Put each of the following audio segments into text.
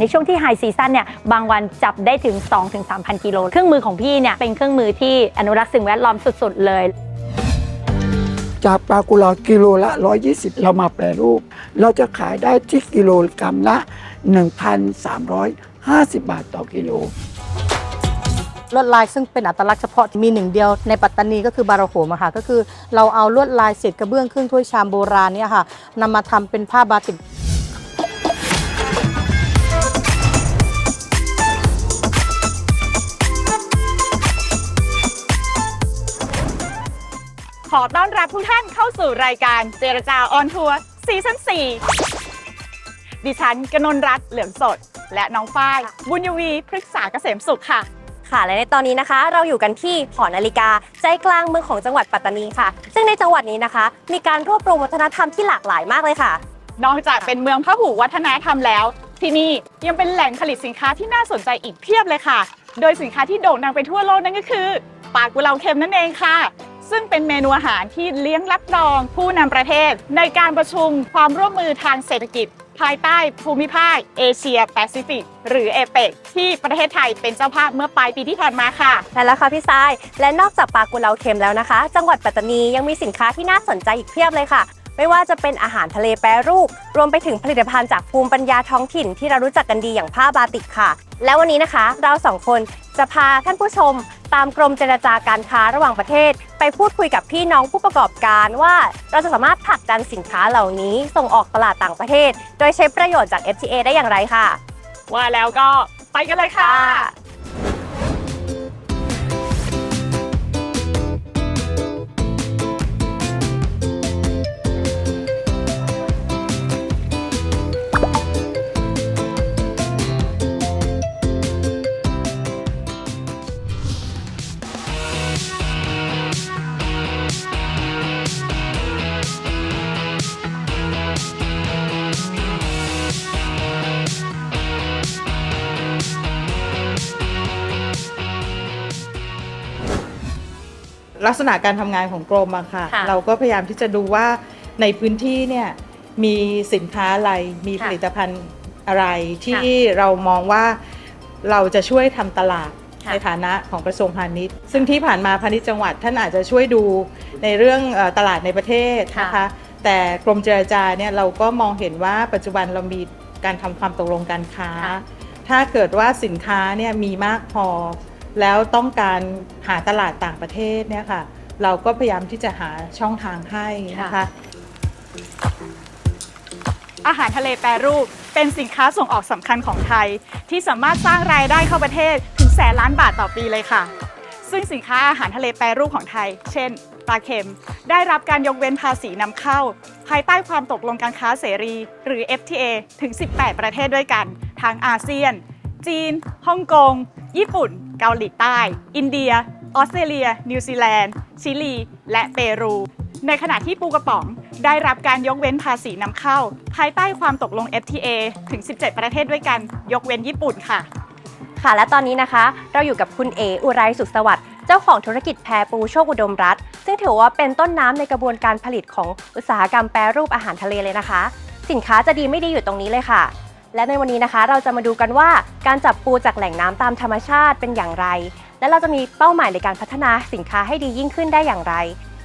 ในช่วงที่ไฮซีซั่นเนี่ยบางวันจับได้ถึง 2-3,000 กิโล เครื่องมือของพี่เนี่ยเป็นเครื่องมือที่อนุรักษ์สิ่งแวดล้อมสุด ๆ เลย จากปลากุลากิโลละ 120 เรามาแปรรูป เราจะขายได้ที่กิโลกรัมละ 1,350 บาทต่อกิโลลวดลายซึ่งเป็นอัตลักษณ์เฉพาะมีหนึ่งเดียวในปัตตานีก็คือบาราโหมอะค่ะก็คือเราเอาลวดลายเศษกระเบื้องเครื่องถ้วยชามโบราณเนี่ยค่ะนำมาทำเป็นผ้าบาติก ขอต้อนรับทุกท่านเข้าสู่รายการเจรจาออนทัวร์ซีซั่น4ดิฉันกนนรัตน์เหลืองสด และน้องฝ้าย บุญยวีพฤกษาเกษมสุขค่ะ ค่ะและในตอนนี้นะคะ เราอยู่กันที่หอนาฬิกาใจกลางเมืองของจังหวัดปัตตานีค่ะ ซึ่งในจังหวัดนี้นะคะ มีการรวบรวมวัฒนธรรมที่หลากหลายมากเลยค่ะ นอกจากเป็นเมืองพหูวัฒนธรรมแล้ว ที่นี่ยังเป็นแหล่งผลิตสินค้าที่น่าสนใจอีกเพียบเลยค่ะ โดยสินค้าที่โด่งดังไปทั่วโลกนั่นก็คือ ปลากุเลาเค็มนั่นเองค่ะ ซึ่งเป็นเมนูอาหารที่เลี้ยงรับรองผู้นำประเทศ ในการประชุมความร่วมมือทางเศรษฐกิจ ภายใต้ภูมิภาคเอเชียแปซิฟิกหรือเอเปกที่ประเทศไทยเป็นเจ้าภาพเมื่อปลายปีที่ผ่านมาค่ะ ใช่แล้วค่ะพี่ทราย และนอกจากปลากุเลาเค็มแล้วนะคะ จังหวัดปัตตานียังมีสินค้าที่น่าสนใจอีกเพียบเลยค่ะ ไม่ว่าจะเป็นอาหารทะเลแปรรูป รวมไปถึงผลิตภัณฑ์จากภูมิปัญญาท้องถิ่นที่เรารู้จักกันดีอย่างผ้าบาติกค่ะ และวันนี้นะคะเราสองคนจะพาท่านผู้ชม ตามกรมเจรจาการค้าระหว่างประเทศ ไปพูดคุยกับพี่น้องผู้ประกอบการว่าเราจะสามารถผลักดันสินค้าเหล่านี้ส่งออกตลาดต่างประเทศ โดยใช้ประโยชน์จาก FTA ได้อย่างไรค่ะ ว่าแล้วก็ไปกันเลยค่ะ ลักษณะการทำงานของกรมอะค่ะ ค่ะ เราก็พยายามที่จะดูว่าในพื้นที่เนี่ยมีสินค้าอะไรมีผลิตภัณฑ์อะไรที่เรามองว่าเราจะช่วยทำตลาดค่ะในฐานะของกระทรวงพาณิชย์ ซึ่งที่ผ่านมาพาณิชย์จังหวัดท่านอาจจะช่วยดูในเรื่องเอ่อตลาดในประเทศนะคะแต่กรมเจรจาเนี่ยเราก็มองเห็นว่าปัจจุบันเรามีการทำความตกลงการค้า ค่ะถ้าเกิดว่าสินค้าเนี่ยมีมากพอ แล้วต้องการหาตลาดต่างประเทศเนี่ยค่ะ เราก็พยายามที่จะหาช่องทางให้นะคะ อาหารทะเลแปรรูปเป็นสินค้าส่งออกสำคัญของไทย ที่สามารถสร้างรายได้เข้าประเทศถึงแสนล้านบาทต่อปีเลยค่ะ ซึ่งสินค้าอาหารทะเลแปรรูปของไทย เช่นปลาเค็ม ได้รับการยกเว้นภาษีนำเข้า ภายใต้ความตกลงการค้าเสรี หรือ FTA ถึง 18 ประเทศด้วยกัน ทั้งอาเซียน จีน ฮ่องกง ญี่ปุ่น เกาหลีใต้ อินเดีย ออสเตรเลีย นิวซีแลนด์ ชิลี และเปรู ในขณะที่ปูกระป๋องได้รับการยกเว้นภาษีนำเข้า ภายใต้ความตกลง FTA ถึง 17 ประเทศด้วยกัน ยกเว้นญี่ปุ่นค่ะ ค่ะ และตอนนี้นะคะ เราอยู่กับคุณเอ อุไรสุขสวัสดิ์ เจ้าของธุรกิจแพรปูโชคอุดมรัตซึ่งถือว่าเป็นต้นน้ำในกระบวนการผลิตของอุตสาหกรรมแปรรูปอาหารทะเลเลยนะคะ สินค้าจะดีไม่ดีอยู่ตรงนี้เลยค่ะ และในวันนี้นะคะเราจะมาดูกันว่าการจับปูจากแหล่งน้ำตามธรรมชาติเป็นอย่างไร และเราจะมีเป้าหมายในการพัฒนาสินค้าให้ดียิ่งขึ้นได้อย่างไร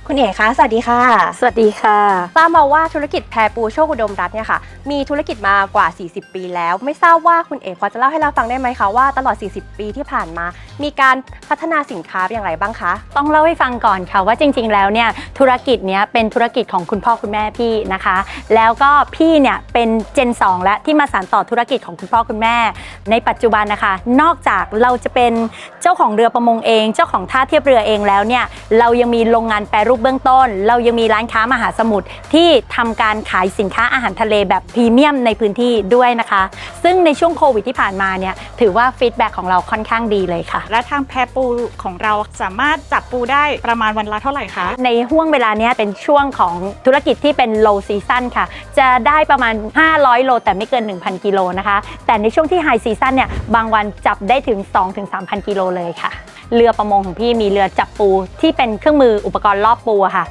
คุณเอ๋คะสวัสดีค่ะ สวัสดีค่ะ ทราบมาว่าธุรกิจแพรปูโชคอุดมรัตน์เนี่ยค่ะ มีธุรกิจมากว่า 40 ปีแล้ว ไม่ทราบว่าคุณเอกพอจะเล่าให้เราฟังได้ไหมคะว่าตลอด 40 ปีที่ผ่านมา มีการพัฒนาสินค้าอย่างไรบ้างคะ ต้องเล่าให้ฟังก่อนค่ะว่าจริง ๆ แล้วเนี่ยธุรกิจเนี้ยเป็นธุรกิจของคุณพ่อคุณแม่พี่นะคะ แล้วก็พี่เนี่ยเป็นเจน 2 และที่มาสานต่อธุรกิจของคุณพ่อคุณแม่ ในปัจจุบันนะคะ นอกจากเราจะเป็นเจ้าของเรือประมงเอง เจ้าของท่าเทียบเรือเองแล้วเนี่ยเรายังมีโรงงานแปรรูปเบื้องต้น เรายังมีร้านค้ามหาสมุทรที่ทำการขายสินค้าอาหารทะเลแบบพรีเมียมในพื้นที่ด้วยนะคะ ซึ่งในช่วงโควิดที่ผ่านมาเนี่ยถือว่าฟีดแบ็ของเราค่อนข้างดีเลยค่ะ และทางแพรปูของเราสามารถจับปูได้ประมาณวันละเท่าไหร่คะ ในห่วงเวลาเนี้ยเป็นช่วงของธุรกิจที่เป็น low season ค่ะ จะได้ประมาณ 500 โล แต่ไม่เกิน 1,000 กิโลนะคะ แต่ในช่วงที่ high season เนี่ยบางวันจับได้ถึง 2-3,000 กิโลเลยค่ะ เรือประมงของพี่มีเรือจับปูที่เป็นเครื่องมืออุปกรณ์รอบปูค่ะ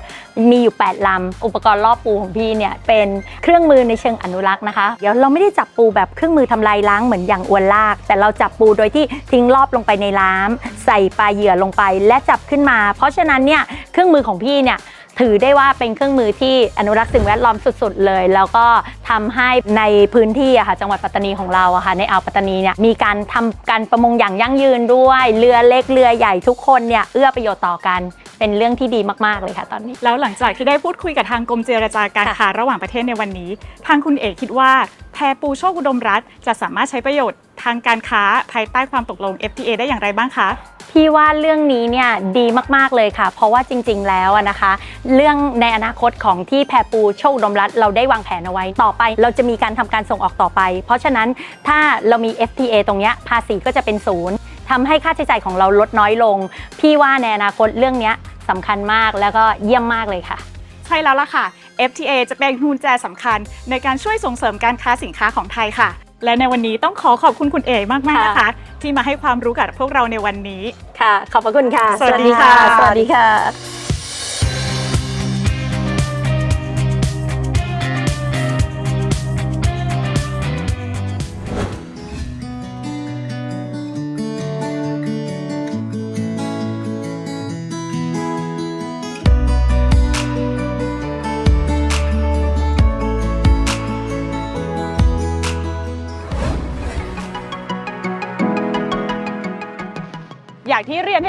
มีอยู่ 8ลำอุปกรณ์รอบปูของพี่เนี่ยเป็นเครื่องมือในเชิงอนุรักษ์นะคะ เดี๋ยวเราไม่ได้จับปูแบบเครื่องมือทำลายล้างเหมือนอย่างอวนลาก แต่เราจับปูโดยที่ทิ้งรอบลงไปในล้ำใส่ปลาเหยื่อลงไปและจับขึ้นมา เพราะฉะนั้นเนี่ยเครื่องมือของพี่เนี่ย ถือได้ว่าเป็นเครื่องมือที่อนุรักษ์สิ่งแวดล้อมสุด ๆ เลย แล้วก็ทำให้ในพื้นที่อะค่ะจังหวัดปัตตานีของเราอะค่ะในอ่าวปัตตานีเนี่ยมีการทำการประมงอย่างยั่งยืนด้วยเรือเล็กเรือใหญ่ทุกคนเนี่ยเอื้อประโยชน์ต่อกันเป็นเรื่องที่ดีมาก ๆ เลยค่ะตอนนี้ แล้วหลังจากที่ได้พูดคุยกับทางกรมเจรจาการค้าระหว่างประเทศในวันนี้ ทางคุณเอกคิดว่าแพปูโชคอุดมรัฐจะสามารถใช้ประโยชน์ ทางการค้าภายใต้ความตกลง FTA ได้อย่างไรบ้างคะ พี่ว่าเรื่องนี้เนี่ยดีมาก ๆ เลยค่ะ เพราะว่าจริง ๆ แล้วอะนะคะ เรื่องในอนาคตของที่แพรปูโชคอุดมรัฐเราได้วางแผนเอาไว้ต่อไป เราจะมีการทำการส่งออกต่อไป เพราะฉะนั้นถ้าเรามี FTA ตรงเนี้ยภาษีก็จะเป็นศูนย์ทำให้ค่าใช้จ่ายของเราลดน้อยลง พี่ว่าในอนาคตเรื่องเนี้ยสำคัญมากแล้วก็เยี่ยมมากเลยค่ะใช่แล้วล่ะค่ะ FTA จะเป็นกุญแจสำคัญในการช่วยส่งเสริมการค้าสินค้าของไทยค่ะ และในวันนี้ต้องขอขอบคุณคุณเอกมากๆนะคะ ที่มาให้ความรู้กับพวกเราในวันนี้ ค่ะ ขอบพระคุณค่ะ สวัสดีค่ะ สวัสดีค่ะ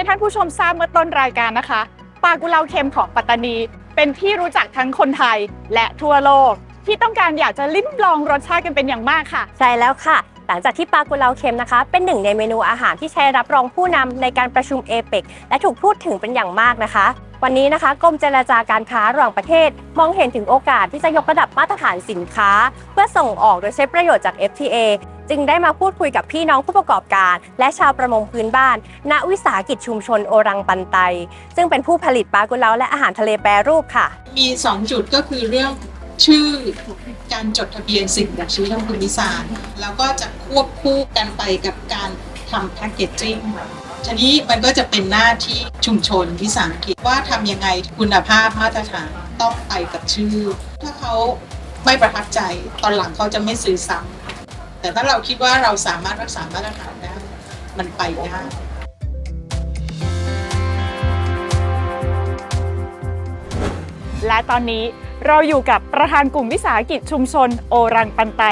ให้ท่านผู้ชมทราบเมื่อต้นรายการนะคะ ปลากุเลาเค็มของปัตตานี เป็นที่รู้จักทั้งคนไทยและทั่วโลก ที่ต้องการอยากจะลิ้มลองรสชาติกันเป็นอย่างมากค่ะ ใช่แล้วค่ะ หลังจากที่ปลากุเลาเค็มนะคะ เป็นหนึ่งในเมนูอาหารที่ใช้รับรองผู้นำในการประชุมเอเปกและถูกพูดถึงเป็นอย่างมากนะคะ วันนี้นะคะกรมเจรจาการค้าระหว่างประเทศ มองเห็นถึงโอกาสที่จะยกระดับมาตรฐานสินค้า เพื่อส่งออกโดยใช้ประโยชน์จาก FTA จึงได้มาพูดคุยกับพี่น้องผู้ประกอบการ และชาวประมงพื้นบ้าน ณวิสาหกิจชุมชนโอรังปันไต ซึ่งเป็นผู้ผลิตปลากุเลาและอาหารทะเลแปรรูปค่ะ มี 2 จุดก็คือเรื่องชื่อการจดทะเบียนสิ่งแบบชี้ทางภูมิศาสตร์แล้วก็จะควบคู่กันไปกับการทำแพคเกจจิ้งทีนี้มันก็จะเป็นหน้าที่ชุมชนวิสาหกิจว่าทำยังไงคุณภาพมาตรฐานต้องไปกับชื่อ ถ้าเขาไม่ประทับใจตอนหลังเขาจะไม่ซื้อซ้ำ แต่ถ้าเราคิดว่าเราสามารถรักษามาตรฐานได้มันไปได้และตอนนี้เราอยู่กับประธานกลุ่มวิสาหกิจชุมชน โอรังปันไต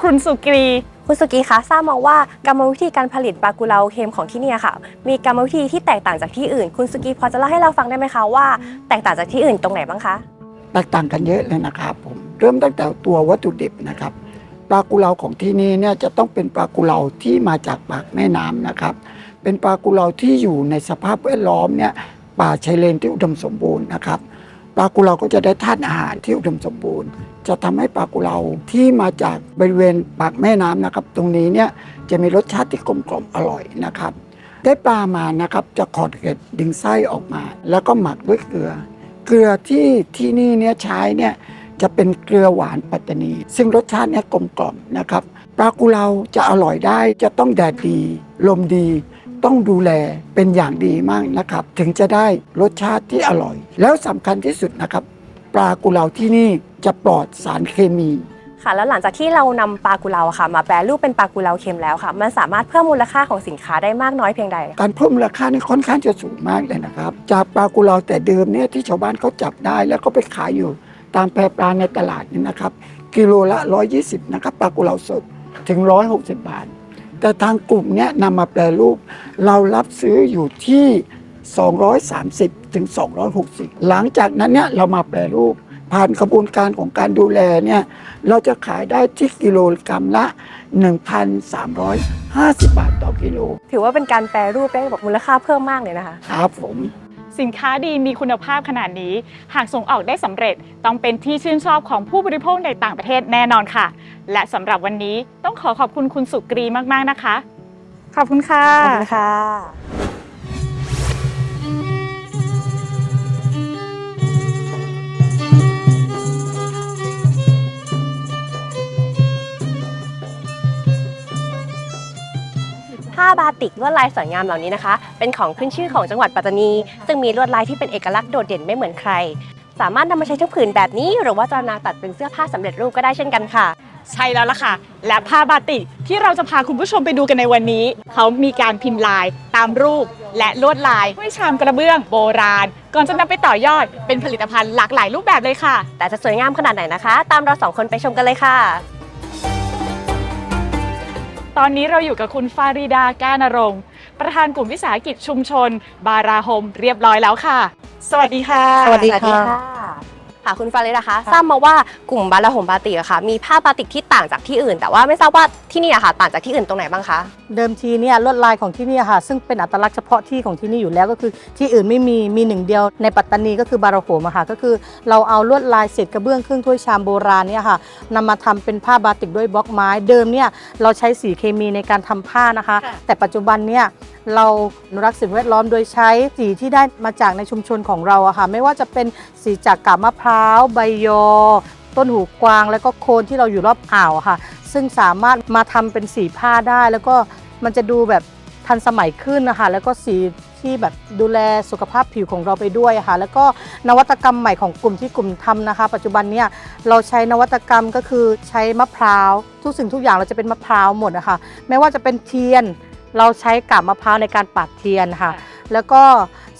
คุณสุกรีคุณสุกี้คะทราบมาว่ากรรมวิธีการผลิตปลากุเลาเค็มของที่เนี่ยค่ะ มีกรรมวิธีที่แตกต่างจากที่อื่น คุณสุกี้พอจะเล่าให้เราฟังได้ไหมคะว่าแตกต่างจากที่อื่นตรงไหนบ้างคะแตกต่างกันเยอะเลยนะครับผมเริ่มตั้งแต่ตัววัตถุดิบนะครับ ปลากุเลาของที่นี่เนี่ยจะต้องเป็นปลากุเลาที่มาจากปากแม่น้ำนะครับ เป็นปลากุเลาที่อยู่ในสภาพแวดล้อมเนี่ยป่าชายเลนที่อุดมสมบูรณ์นะครับปลากุเลาก็จะได้ธาตุอาหารที่อุดมสมบูรณ์ จะทำให้ปลากุเลาที่มาจากบริเวณปากแม่น้ำนะครับ ตรงนี้เนี่ยจะมีรสชาติที่กลมกล่อมอร่อยนะครับ ได้ปลามานะครับจะขอดเกล็ดดึงไส้ออกมา แล้วก็หมักด้วยเกลือ เกลือที่ที่นี่เนี่ยใช้เนี่ย จะเป็นเกลือหวานปัตตานี ซึ่งรสชาติเนี่ยกลมกล่อมนะครับปลากุเลาจะอร่อยได้จะต้องแดดดี ลมดี ต้องดูแลเป็นอย่างดีมากนะครับ ถึงจะได้รสชาติที่อร่อย แล้วสำคัญที่สุดนะครับ ปลากุเลาที่นี่จะปลอดสารเคมีค่ะแล้วหลังจากที่เรานำปลากุเลาค่ะ มาแปรรูปเป็นปลากุเลาเค็มแล้วค่ะ มันสามารถเพิ่มมูลค่าของสินค้าได้มากน้อยเพียงใด การเพิ่มราคานี่ค่อนข้างจะสูงมากเลยนะครับ จากปลากุเลาแต่เดิมเนี่ยที่ชาวบ้านเขาจับได้แล้วก็ไปขายอยู่ ตามแพรปลาในตลาดนี่นะครับ กิโลละ 120 นะครับปลากุเลาสดถึง 160 บาท แต่ทางกลุ่มเนี้ยนำมาแปรรูป เรารับซื้ออยู่ที่ 230 ถึง 260 หลังจากนั้นเนี่ยเรามาแปรรูป ผ่านกระบวนการของการดูแลเนี่ยเราจะขายได้ที่กิโลกรัมละ 1,350 บาทต่อกิโล ถือว่าเป็นการแปรรูปได้แบบมูลค่าเพิ่มมากเลยนะคะ ครับผม สินค้าดีมีคุณภาพขนาดนี้ หากส่งออกได้สำเร็จต้องเป็นที่ชื่นชอบของผู้บริโภคในต่างประเทศแน่นอนค่ะ และสำหรับวันนี้ต้องขอขอบคุณคุณสุกรีมากๆนะคะ ขอบคุณค่ะ ขอบคุณค่ะ บาติกลวดลายสวยงามเหล่านี้นะคะ เป็นของขึ้นชื่อของจังหวัดปัตตานี ซึ่งมีลวดลายที่เป็นเอกลักษณ์โดดเด่นไม่เหมือนใคร สามารถนำมาใช้ทุกผืนแบบนี้ หรือว่าจะนาตัดเป็นเสื้อผ้าสำเร็จรูปก็ได้เช่นกันค่ะ ใช่แล้วล่ะค่ะ และผ้าบาติกที่เราจะพาคุณผู้ชมไปดูกันในวันนี้ เขามีการพิมพ์ลายตามรูป และลวดลายด้วยชามกระเบื้องโบราณ ก่อนจะนำไปต่อยอดเป็นผลิตภัณฑ์หลากหลายรูปแบบเลยค่ะ แต่จะสวยงามขนาดไหนนะคะ ตามเราสองคนไปชมกันเลยค่ะ ตอนนี้เราอยู่กับคุณฟาริดาก้านรงค์ประธานกลุ่มวิสาหกิจชุมชน บาราโฮมเรียบร้อยแล้วค่ะ สวัสดีค่ะ สวัสดีค่ะ ค่ะคุณฟาริสนะคะทราบมาว่ากลุ่มบาลาโฮมบาติกอะค่ะ มีผ้าบาติกที่ต่างจากที่อื่น แต่ว่าไม่ทราบว่าที่นี่อะค่ะ ต่างจากที่อื่นตรงไหนบ้างคะ เดิมทีเนี่ยลวดลายของที่นี่ค่ะ ซึ่งเป็นอัตลักษณ์เฉพาะที่ของที่นี่อยู่แล้วก็คือที่อื่นไม่มีมีหนึ่งเดียวในปัตตานีก็คือบาราโฮมอะค่ะก็คือ เราเอาลวดลายเศษกระเบื้องเครื่องถ้วยชามโบราณเนี่ยค่ะนำมาทำเป็นผ้าบาติกด้วยบล็อกไม้ เดิมเนี่ยเราใช้สีเคมีในการทำผ้านะคะ ค่ะ แต่ปัจจุบันเนี่ยเราอนุรักษ์สิ่งแวดล้อมโดยใช้สีที่ได้มาจากในชุมชนของเราอะค่ะไม่ว่าจะเป็นสีจากกาบมะพร้าวใบยอ ต้นหูกวางแล้วก็โคนที่เราอยู่รอบอ่าวอะค่ะ ซึ่งสามารถมาทำเป็นสีผ้าได้ แล้วก็มันจะดูแบบทันสมัยขึ้นนะคะแล้วก็สีที่แบบดูแลสุขภาพผิวของเราไปด้วยอะค่ะ แล้วก็นวัตกรรมใหม่ของกลุ่มที่กลุ่มทำนะคะ ปัจจุบันเนี่ยเราใช้นวัตกรรมก็คือใช้มะพร้าว ทุกสิ่งทุกอย่างเราจะเป็นมะพร้าวหมดนะคะไม่ว่าจะเป็นเทียน เราใช้กาบมะพร้าวในการปัดเทียนค่ะ แล้วก็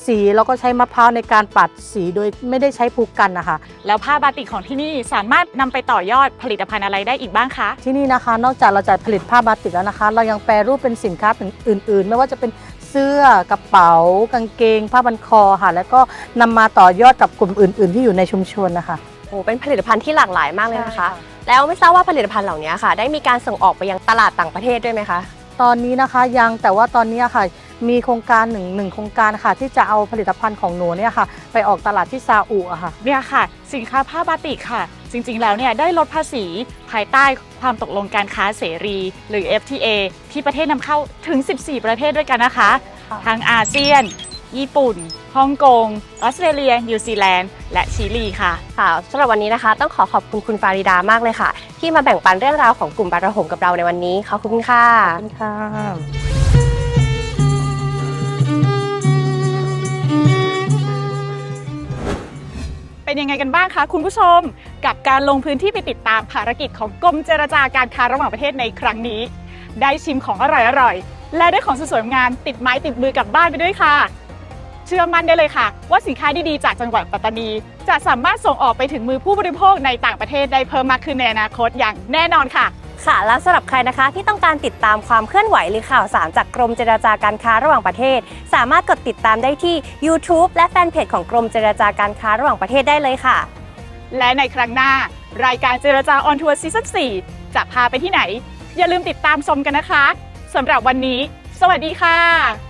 สีเราก็ใช้มะพร้าวในการปัดสีโดยไม่ได้ใช้ภูกันนะคะ แล้วผ้าบาติกของที่นี่สามารถนำไปต่อยอดผลิตภัณฑ์อะไรได้อีกบ้างคะ ที่นี่นะคะ นอกจากเราจะผลิตผ้าบาติกแล้วนะคะ เรายังแปรรูปเป็นสินค้าอื่น ๆ ไม่ว่าจะเป็นเสื้อกระเป๋า กางเกง ผ้าบันคอค่ะ แล้วก็นำมาต่อยอดกับกลุ่มอื่น ๆ ที่อยู่ในชุมชนนะคะ โอ้เป็นผลิตภัณฑ์ที่หลากหลายมากเลยนะคะ แล้วไม่ทราบว่าผลิตภัณฑ์เหล่านี้ค่ะ ได้มีการส่งออกไปยังตลาดต่างประเทศด้วยไหมคะ ตอนนี้นะคะยังแต่ว่าตอนนี้ค่ะ มีโครงการหนึ่งหนึ่งโครงการค่ะ ที่จะเอาผลิตภัณฑ์ของหนูเนี่ยค่ะ ไปออกตลาดที่ซาอุอะค่ะ เนี่ยค่ะ สินค้าผ้าบาติกค่ะ จริงๆ แล้วเนี่ยได้ลดภาษีภายใต้ความตกลงการค้าเสรี หรือ FTA ที่ประเทศนำเข้าถึง 14 ประเทศด้วยกันนะคะค่ะทั้งอาเซียน ญี่ปุ่นฮ่องกงออสเตรเลีย นิวซีแลนด์และชิลีค่ะ ค่ะสำหรับวันนี้นะคะ ต้องขอขอบคุณคุณฟาริดามากเลยค่ะ ที่มาแบ่งปันเรื่องราวของกลุ่มบาราโฮมกับเราในวันนี้ขอบคุณค่ะขอบคุณค่ะ เป็นยังไงกันบ้างคะคุณผู้ชม กับการลงพื้นที่ไปติดตามภารกิจของกรมเจรจาการค้าระหว่างประเทศในครั้งนี้ ได้ชิมของอร่อยๆ และได้ของสวยๆงามติดไม้ติดมือกลับบ้านไปด้วยค่ะ เชื่อมั่นได้เลยค่ะ ว่าสินค้าดีๆจากจังหวัดปัตตานี จะสามารถส่งออกไปถึงมือผู้บริโภคในต่างประเทศได้เพิ่มมากขึ้นในอนาคตอย่างแน่นอนค่ะ ค่ะแล้วสำหรับใครนะคะที่ต้องการติดตามความเคลื่อนไหวหรือข่าวสารจากกรมเจรจาการค้าระหว่างประเทศ สามารถกดติดตามได้ที่ YouTube และแฟนเพจของกรมเจรจาการค้าระหว่างประเทศได้เลยค่ะ และในครั้งหน้ารายการเจรจาออนทัวร์ซีซั่น4จะพาไปที่ไหน อย่าลืมติดตามชมกันนะคะสำหรับวันนี้ สวัสดีค่ะ